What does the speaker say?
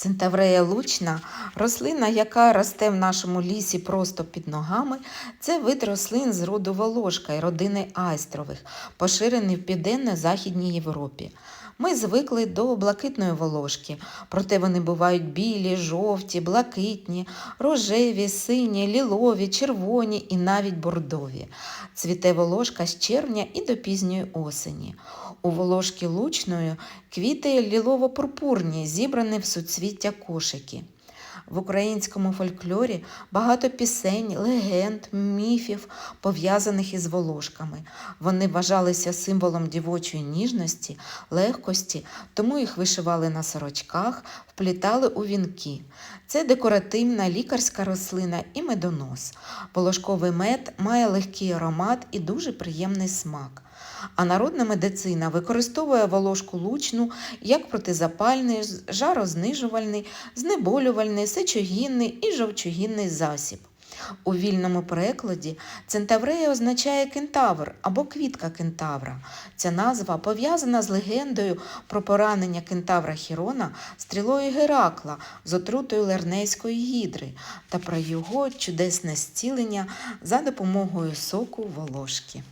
Центаврея лучна рослина, яка росте в нашому лісі просто під ногами, це вид рослин з роду волошка і родини айстрових, поширений в південно-західній Європі. Ми звикли до блакитної волошки, проте вони бувають білі, жовті, блакитні, рожеві, сині, лілові, червоні і навіть бордові. Цвіте волошка з червня і до пізньої осені. У волошки лучної квіти лілово-пурпурні, зібрані в суцвіття кошики. В українському фольклорі багато пісень, легенд, міфів, пов'язаних із волошками. Вони вважалися символом дівочої ніжності, легкості, тому їх вишивали на сорочках, вплітали у вінки. Це декоративна лікарська рослина і медонос. Волошковий мед має легкий аромат і дуже приємний смак. А народна медицина використовує волошку лучну як протизапальний, жарознижувальний, знеболювальний, сечогінний і жовчогінний засіб. У вільному перекладі центаврея означає кентавр або квітка кентавра. Ця назва пов'язана з легендою про поранення кентавра Хірона стрілою Геракла з отрутою Лернейської гідри та про його чудесне зцілення за допомогою соку волошки.